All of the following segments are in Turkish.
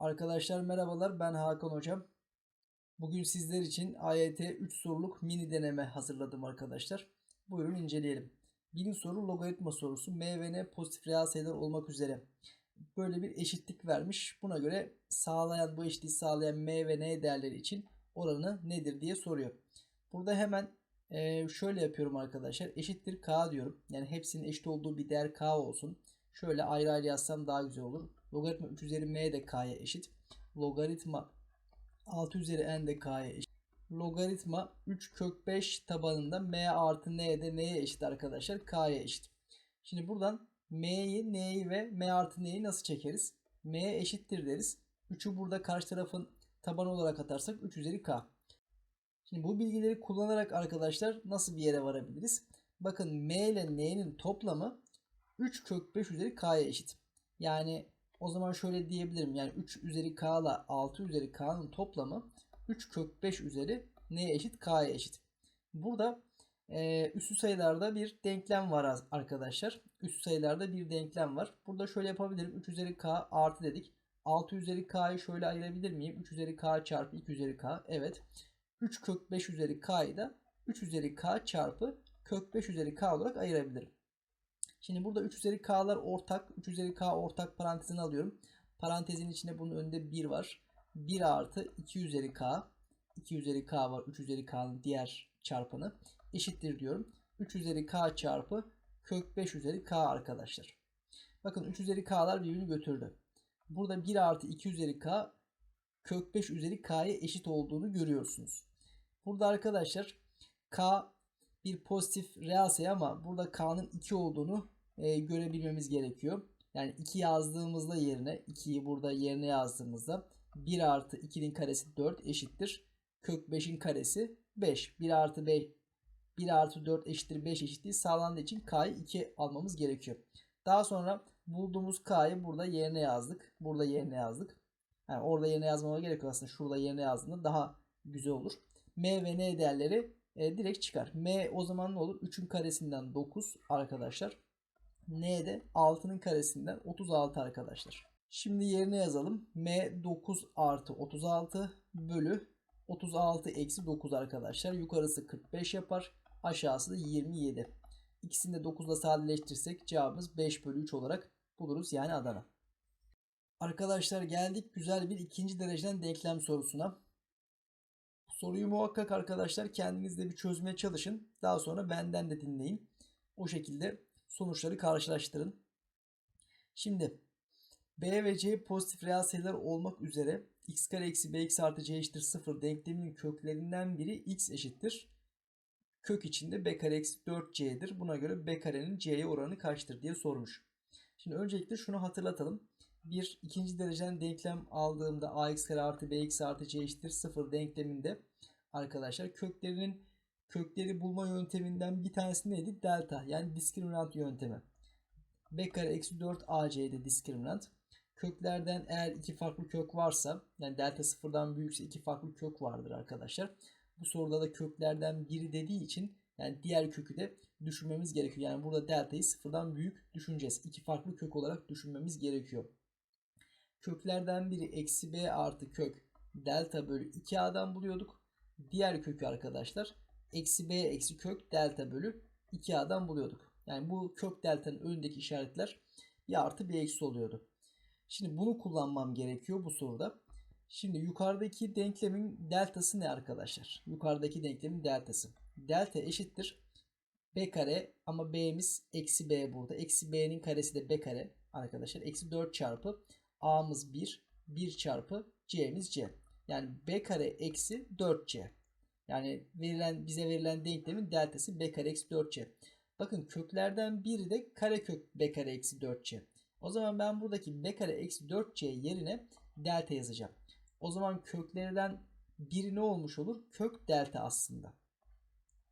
Arkadaşlar merhabalar ben Hakan Hocam. Bugün sizler için AYT 3 soruluk mini deneme hazırladım arkadaşlar. Buyurun inceleyelim. Birinci soru logaritma sorusu. M ve N pozitif reel sayılar olmak üzere. Böyle bir eşitlik vermiş. Buna göre sağlayan bu eşitliği sağlayan M ve N değerleri için oranı nedir diye soruyor. Burada hemen e, şöyle yapıyorum arkadaşlar. Eşittir K diyorum. Yani hepsinin eşit olduğu bir değer K olsun. Şöyle ayrı ayrı yazsam daha güzel olur. Logaritma 3 üzeri m de k'ya eşit. Logaritma 6 üzeri n de k'ya eşit. Logaritma 3 kök 5 tabanında m artı n de neye eşit arkadaşlar? K'ya eşit. Şimdi buradan m'yi, n'yi ve m artı n'yi nasıl çekeriz? m eşittir deriz. 3'ü burada karşı tarafın tabanı olarak atarsak 3 üzeri k. Şimdi bu bilgileri kullanarak arkadaşlar nasıl bir yere varabiliriz? Bakın m ile n'nin toplamı 3 kök 5 üzeri k'ya eşit. Yani o zaman şöyle diyebilirim. Yani 3 üzeri k ile 6 üzeri k'nın toplamı 3 kök 5 üzeri neye eşit? K'ya eşit. Burada e, üstü sayılarda bir denklem var arkadaşlar. Üstü sayılarda bir denklem var. Burada şöyle yapabilirim. 3 üzeri k artı dedik. 6 üzeri k'yı şöyle ayırabilir miyim? 3 üzeri k çarpı 2 üzeri k. Evet. 3 kök 5 üzeri k'yı da 3 üzeri k çarpı kök 5 üzeri k olarak ayırabilirim. Şimdi burada 3 üzeri k'lar ortak. 3 üzeri k ortak parantezini alıyorum. Parantezin içinde bunun önünde 1 var. 1 artı 2 üzeri k. 2 üzeri k var. 3 üzeri k'nın diğer çarpanı. Eşittir diyorum. 3 üzeri k çarpı kök 5 üzeri k arkadaşlar. Bakın 3 üzeri k'lar birbirini götürdü. Burada 1 artı 2 üzeri k kök 5 üzeri k'ya eşit olduğunu görüyorsunuz. Burada arkadaşlar k bir pozitif reel sayı ama burada k'nın 2 olduğunu e, görebilmemiz gerekiyor. Yani 2 yazdığımızda yerine 2'yi burada yerine yazdığımızda 1 artı 2'nin karesi 4 eşittir. Kök 5'in karesi 5. 1 artı 5 1 artı 4 eşittir 5 eşitliği sağlandığı için k'yı 2 almamız gerekiyor. Daha sonra bulduğumuz k'yı burada yerine yazdık. Burada yerine yazdık. Yani orada yerine yazmama gerek yok aslında. Şurada yerine yazdığında daha güzel olur. M ve N değerleri e, direkt çıkar. M o zaman ne olur? 3'ün karesinden 9 arkadaşlar. N de 6'nın karesinden 36 arkadaşlar. Şimdi yerine yazalım. M 9 artı 36 bölü 36 eksi 9 arkadaşlar. Yukarısı 45 yapar. Aşağısı da 27. İkisini de 9 ile sadeleştirirsek cevabımız 5 bölü 3 olarak buluruz. Yani Adana. Arkadaşlar geldik güzel bir ikinci dereceden denklem sorusuna. Soruyu muhakkak arkadaşlar kendiniz de bir çözmeye çalışın. Daha sonra benden de dinleyin. O şekilde sonuçları karşılaştırın. Şimdi b ve c pozitif reel sayılar olmak üzere x kare eksi b eksi artı c eşittir 0 denkleminin köklerinden biri x eşittir. Kök içinde b kare eksi 4c'dir. Buna göre b karenin c'ye oranı kaçtır diye sormuş. Şimdi öncelikle şunu hatırlatalım. Bir ikinci dereceden denklem aldığımda ax kare artı bx artı c eşittir 0 denkleminde arkadaşlar köklerinin kökleri bulma yönteminden bir tanesi neydi? Delta yani diskriminant yöntemi. b kare eksi 4 ac'de diskriminant. Köklerden eğer iki farklı kök varsa yani delta sıfırdan büyükse iki farklı kök vardır arkadaşlar. Bu soruda da köklerden biri dediği için yani diğer kökü de düşünmemiz gerekiyor. Yani burada deltayı sıfırdan büyük düşüneceğiz. İki farklı kök olarak düşünmemiz gerekiyor. Köklerden biri eksi b artı kök delta bölü 2a'dan buluyorduk. Diğer kökü arkadaşlar eksi b eksi kök delta bölü 2a'dan buluyorduk. Yani bu kök delta'nın önündeki işaretler bir artı bir eksi oluyordu. Şimdi bunu kullanmam gerekiyor bu soruda. Şimdi yukarıdaki denklemin deltası ne arkadaşlar? Yukarıdaki denklemin deltası. Delta eşittir. B kare ama B'miz eksi B burada. Eksi B'nin karesi de B kare arkadaşlar. Eksi 4 çarpı A'mız 1. 1 çarpı C'miz C. Yani B kare eksi 4C. Yani verilen bize verilen denklemin deltası B kare eksi 4C. Bakın köklerden biri de karekök B kare eksi 4C. O zaman ben buradaki B kare eksi 4C yerine delta yazacağım. O zaman köklerden biri ne olmuş olur? Kök delta aslında.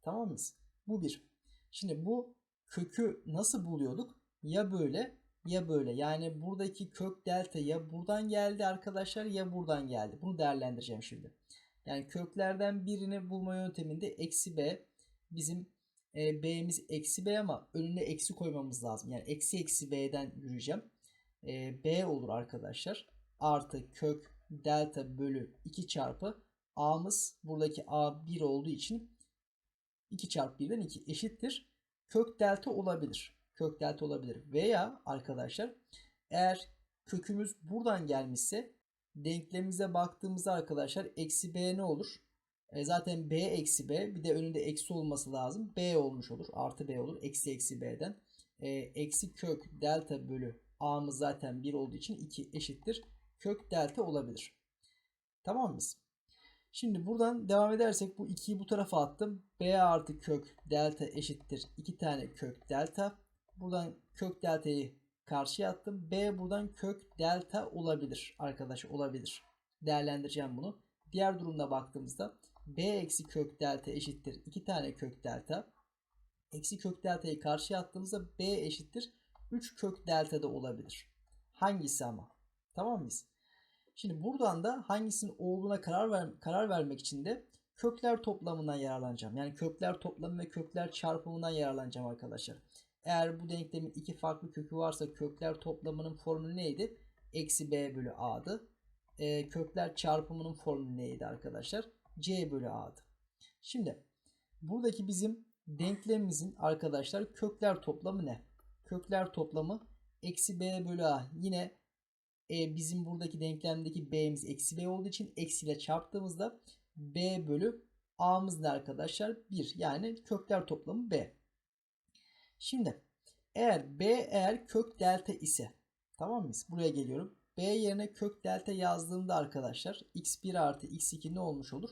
Tamam mıyız? Bu bir. Şimdi bu kökü nasıl buluyorduk? Ya böyle ya böyle. Yani buradaki kök delta ya buradan geldi arkadaşlar ya buradan geldi. Bunu değerlendireceğim şimdi. Yani köklerden birini bulma yönteminde eksi b bizim e, b'miz eksi b ama önüne eksi koymamız lazım. Yani eksi eksi b'den yürüyeceğim. E, b olur arkadaşlar. artı kök delta bölü 2 çarpı a'mız buradaki a 1 olduğu için 2 çarpı 1'den 2 eşittir. Kök delta olabilir. Kök delta olabilir. Veya arkadaşlar eğer kökümüz buradan gelmişse denklemimize baktığımızda arkadaşlar eksi b ne olur? E zaten b eksi b bir de önünde eksi olması lazım. b olmuş olur. Artı b olur. Eksi eksi b'den. E, eksi kök delta bölü a'mız zaten 1 olduğu için 2 eşittir. Kök delta olabilir. Tamam mıyız? Şimdi buradan devam edersek bu 2'yi bu tarafa attım. b artı kök delta eşittir. 2 tane kök delta. Buradan kök deltayı karşıya attım. b buradan kök delta olabilir. Arkadaş olabilir. Değerlendireceğim bunu. Diğer durumda baktığımızda b eksi kök delta eşittir 2 tane kök delta. Eksi kök deltayı karşıya attığımızda b eşittir 3 kök delta da olabilir. Hangisi ama? Tamam mıyız? Şimdi buradan da hangisinin olduğuna karar ver, karar vermek için de kökler toplamından yararlanacağım. Yani kökler toplamı ve kökler çarpımından yararlanacağım arkadaşlar. Eğer bu denklemin iki farklı kökü varsa kökler toplamının formülü neydi? Eksi b bölü a'dı. Ee, kökler çarpımının formülü neydi arkadaşlar? c bölü a'dı. Şimdi buradaki bizim denklemimizin arkadaşlar kökler toplamı ne? Kökler toplamı eksi b bölü a. Yine e, bizim buradaki denklemdeki b'miz eksi b olduğu için eksiyle çarptığımızda b bölü a'mız ne arkadaşlar? 1. Yani kökler toplamı b. Şimdi eğer b eğer kök delta ise tamam mıyız? Buraya geliyorum. b yerine kök delta yazdığımda arkadaşlar x1 artı x2 ne olmuş olur?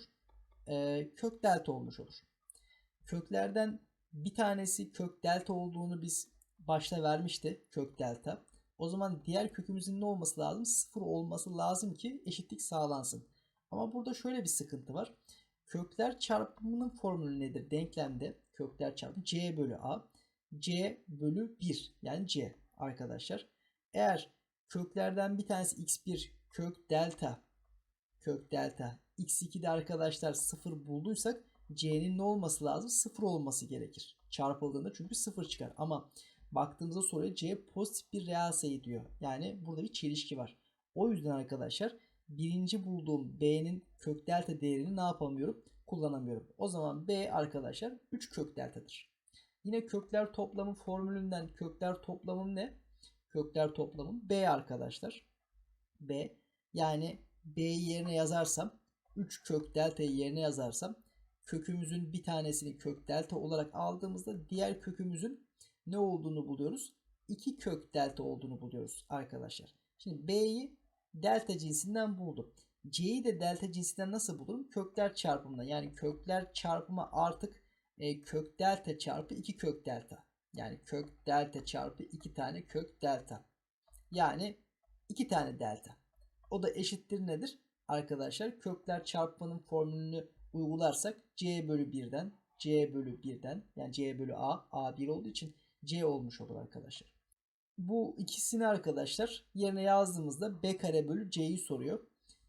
Ee, kök delta olmuş olur. Köklerden bir tanesi kök delta olduğunu biz başta vermişti kök delta. O zaman diğer kökümüzün ne olması lazım? Sıfır olması lazım ki eşitlik sağlansın. Ama burada şöyle bir sıkıntı var. Kökler çarpımının formülü nedir? Denklemde kökler çarpımı c bölü a. c bölü 1 yani c arkadaşlar. Eğer köklerden bir tanesi x1 kök delta kök delta x2'de arkadaşlar sıfır bulduysak c'nin ne olması lazım? Sıfır olması gerekir. Çarpıldığında çünkü sıfır çıkar. Ama baktığımızda soruya C pozitif bir reel sayı diyor. Yani burada bir çelişki var. O yüzden arkadaşlar birinci bulduğum B'nin kök delta değerini ne yapamıyorum? Kullanamıyorum. O zaman B arkadaşlar 3 kök deltadır. Yine kökler toplamı formülünden kökler toplamım ne? Kökler toplamım B arkadaşlar. B yani B'yi yerine yazarsam 3 kök delta'yı yerine yazarsam kökümüzün bir tanesini kök delta olarak aldığımızda diğer kökümüzün ne olduğunu buluyoruz? 2 kök delta olduğunu buluyoruz arkadaşlar. Şimdi B'yi delta cinsinden buldum. C'yi de delta cinsinden nasıl bulurum? Kökler çarpımından. Yani kökler çarpımı artık e, kök delta çarpı 2 kök delta. Yani kök delta çarpı 2 tane kök delta. Yani 2 tane delta. O da eşittir nedir? Arkadaşlar kökler çarpmanın formülünü uygularsak c bölü 1'den c bölü 1'den yani c bölü a a 1 olduğu için c olmuş olur arkadaşlar. Bu ikisini arkadaşlar yerine yazdığımızda b kare bölü c'yi soruyor.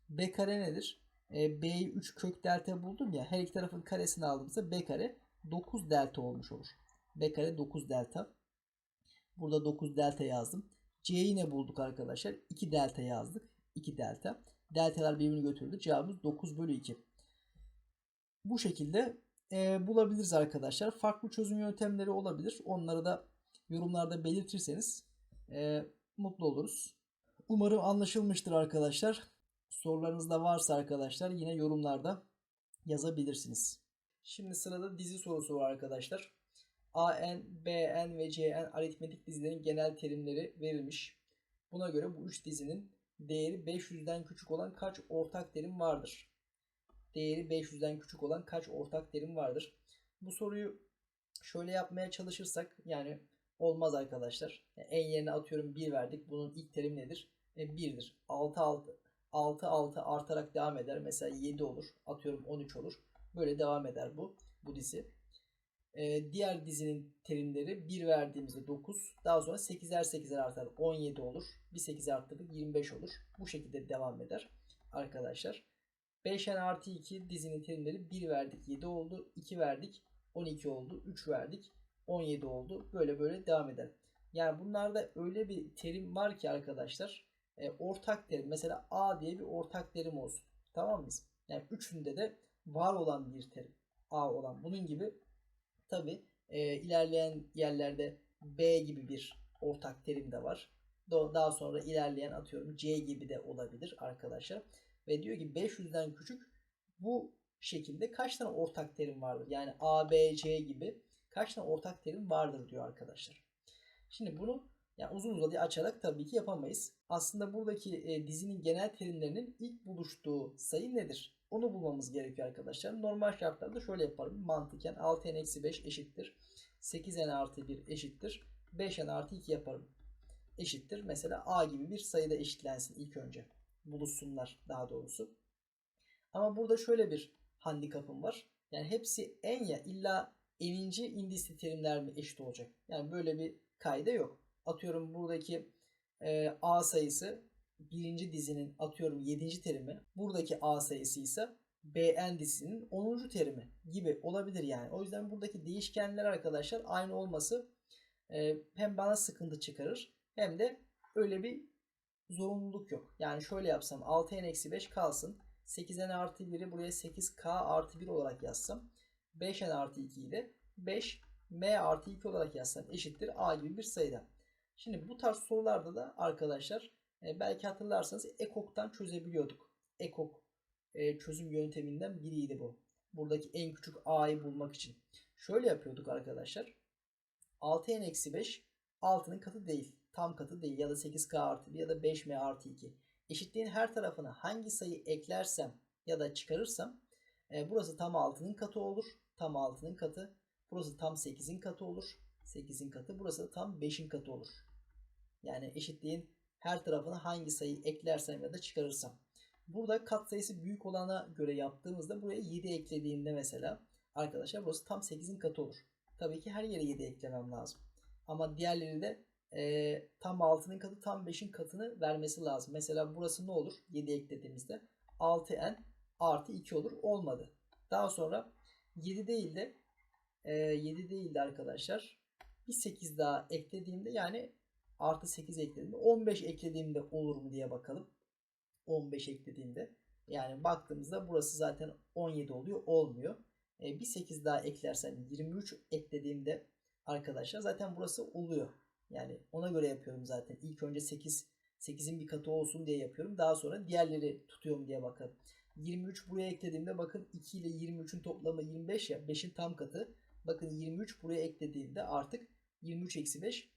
b kare nedir? E, b'yi 3 kök delta buldum ya her iki tarafın karesini aldığımızda b kare 9 delta olmuş olur. b kare 9 delta. Burada 9 delta yazdım. c'yi ne bulduk arkadaşlar? 2 delta yazdık. 2 delta. Deltalar birbirini götürdü. Cevabımız 9 bölü 2. Bu şekilde e, bulabiliriz arkadaşlar. Farklı çözüm yöntemleri olabilir. Onları da yorumlarda belirtirseniz e, mutlu oluruz. Umarım anlaşılmıştır arkadaşlar. Sorularınız da varsa arkadaşlar yine yorumlarda yazabilirsiniz. Şimdi sırada dizi sorusu var arkadaşlar. AN, BN ve CN aritmetik dizilerin genel terimleri verilmiş. Buna göre bu üç dizinin değeri 500'den küçük olan kaç ortak terim vardır? Değeri 500'den küçük olan kaç ortak terim vardır? Bu soruyu şöyle yapmaya çalışırsak yani olmaz arkadaşlar. Yani en yerine atıyorum 1 verdik. Bunun ilk terim nedir? E, 1'dir. 6 6 6 6 artarak devam eder. Mesela 7 olur. Atıyorum 13 olur. Böyle devam eder bu bu dizi. Ee, diğer dizinin terimleri 1 verdiğimizde 9. Daha sonra 8'er 8'er artar. 17 olur. Bir 8 arttırdık 25 olur. Bu şekilde devam eder arkadaşlar. 5n artı 2 dizinin terimleri 1 verdik 7 oldu. 2 verdik 12 oldu. 3 verdik 17 oldu. Böyle böyle devam eder. Yani bunlarda öyle bir terim var ki arkadaşlar e, ortak terim mesela A diye bir ortak terim olsun. Tamam mı? Yani üçünde de var olan bir terim. A olan. Bunun gibi tabi e, ilerleyen yerlerde B gibi bir ortak terim de var. Daha sonra ilerleyen atıyorum C gibi de olabilir arkadaşlar. Ve diyor ki 500'den küçük bu şekilde kaç tane ortak terim vardır? Yani A, B, C gibi kaç tane ortak terim vardır diyor arkadaşlar. Şimdi bunu yani uzun uzadıya açarak tabii ki yapamayız. Aslında buradaki e, dizinin genel terimlerinin ilk buluştuğu sayı nedir? Onu bulmamız gerekiyor arkadaşlar. Normal şartlarda şöyle yaparım. Mantıken 6n-5 eşittir. 8n artı 1 eşittir. 5n artı 2 yaparım. Eşittir. Mesela a gibi bir sayıda eşitlensin ilk önce. Buluşsunlar daha doğrusu. Ama burada şöyle bir handikapım var. Yani hepsi en ya illa eninci indisli terimler mi eşit olacak? Yani böyle bir kayda yok. Atıyorum buradaki e, a sayısı birinci dizinin atıyorum 7. terimi. Buradaki a sayısı ise bn dizinin 10. terimi gibi olabilir yani. O yüzden buradaki değişkenler arkadaşlar aynı olması e, hem bana sıkıntı çıkarır hem de öyle bir zorunluluk yok. Yani şöyle yapsam 6n-5 kalsın. 8n artı 1'i buraya 8k artı 1 olarak yazsam. 5n artı 2'yi de 5 m artı 2 olarak yazsam eşittir a gibi bir sayıda. Şimdi bu tarz sorularda da arkadaşlar e, belki hatırlarsanız EKOK'tan çözebiliyorduk. EKOK e, çözüm yönteminden biriydi bu. Buradaki en küçük a'yı bulmak için. Şöyle yapıyorduk arkadaşlar. 6n-5 6'nın katı değil. Tam katı değil. Ya da 8k artı 1 ya da 5m artı 2. Eşitliğin her tarafına hangi sayı eklersem ya da çıkarırsam e, burası tam 6'nın katı olur. Tam 6'nın katı. Burası tam 8'in katı olur. 8'in katı. Burası da tam 5'in katı olur. Yani eşitliğin her tarafına hangi sayıyı eklersem ya da çıkarırsam. Burada kat sayısı büyük olana göre yaptığımızda buraya 7 eklediğimde mesela arkadaşlar burası tam 8'in katı olur. Tabii ki her yere 7 eklemem lazım. Ama diğerleri de e, tam 6'nın katı tam 5'in katını vermesi lazım. Mesela burası ne olur? 7 eklediğimizde 6n artı 2 olur. Olmadı. Daha sonra 7 değil de e, 7 değil de arkadaşlar bir 8 daha eklediğimde yani artı 8 eklediğimde 15 eklediğimde olur mu diye bakalım. 15 eklediğimde yani baktığımızda burası zaten 17 oluyor. Olmuyor. E, bir 8 daha eklersem 23 eklediğimde arkadaşlar zaten burası oluyor. Yani ona göre yapıyorum zaten. İlk önce 8 8'in bir katı olsun diye yapıyorum. Daha sonra diğerleri tutuyorum diye bakalım. 23 buraya eklediğimde bakın 2 ile 23'ün toplamı 25 ya 5'in tam katı. Bakın 23 buraya eklediğimde artık 23 eksi 5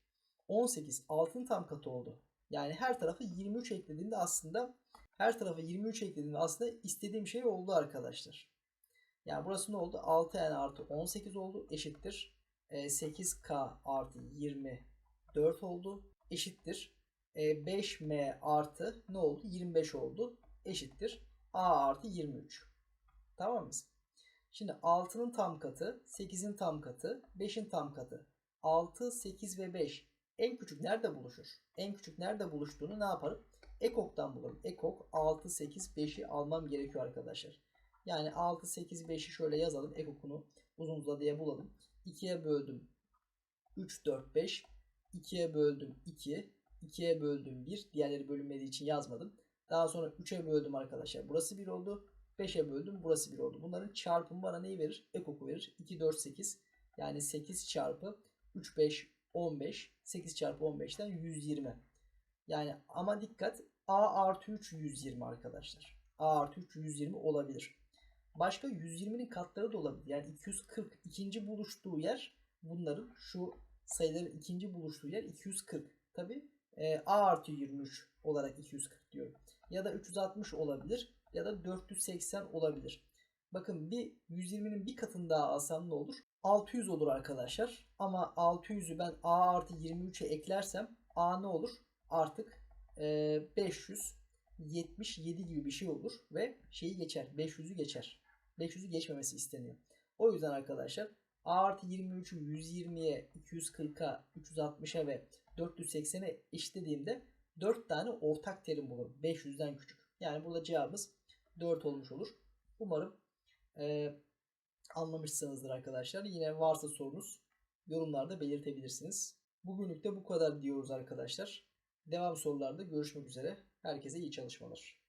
18 6'ın tam katı oldu. Yani her tarafı 23 eklediğimde aslında her tarafa 23 eklediğimde aslında istediğim şey oldu arkadaşlar. Yani burası ne oldu? 6n artı 18 oldu. Eşittir. 8k e, artı 24 oldu. Eşittir. 5m e, artı ne oldu? 25 oldu. Eşittir. a artı 23. Tamam mı? Şimdi 6'nın tam katı, 8'in tam katı, 5'in tam katı. 6, 8 ve 5 en küçük nerede buluşur? En küçük nerede buluştuğunu ne yaparım? Ekok'tan bulurum. Ekok 6, 8, 5'i almam gerekiyor arkadaşlar. Yani 6, 8, 5'i şöyle yazalım. Ekok'unu uzun uzadıya bulalım. 2'ye böldüm 3, 4, 5. 2'ye böldüm 2. 2'ye böldüm 1. Diğerleri bölünmediği için yazmadım. Daha sonra 3'e böldüm arkadaşlar. Burası 1 oldu. 5'e böldüm. Burası 1 oldu. Bunların çarpımı bana neyi verir? Ekok'u verir. 2, 4, 8. Yani 8 çarpı 3, 5, 15. 8 çarpı 15'ten 120. Yani ama dikkat A artı 3 120 arkadaşlar. A artı 3 120 olabilir. Başka 120'nin katları da olabilir. Yani 240 ikinci buluştuğu yer bunların şu sayıların ikinci buluştuğu yer 240. Tabi e, A artı 23 olarak 240 diyorum. Ya da 360 olabilir ya da 480 olabilir. Bakın bir 120'nin bir katını daha alsam ne olur? 600 olur arkadaşlar. Ama 600'ü ben A artı 23'e eklersem A ne olur? Artık e, 577 gibi bir şey olur. Ve şeyi geçer. 500'ü geçer. 500'ü geçmemesi isteniyor. O yüzden arkadaşlar A artı 23'ü 120'ye, 240'a, 360'a ve 480'e eşitlediğimde 4 tane ortak terim bulurum. 500'den küçük. Yani burada cevabımız 4 olmuş olur. Umarım e, anlamışsınızdır arkadaşlar. Yine varsa sorunuz yorumlarda belirtebilirsiniz. Bugünlük de bu kadar diyoruz arkadaşlar. Devam sorularda görüşmek üzere. Herkese iyi çalışmalar.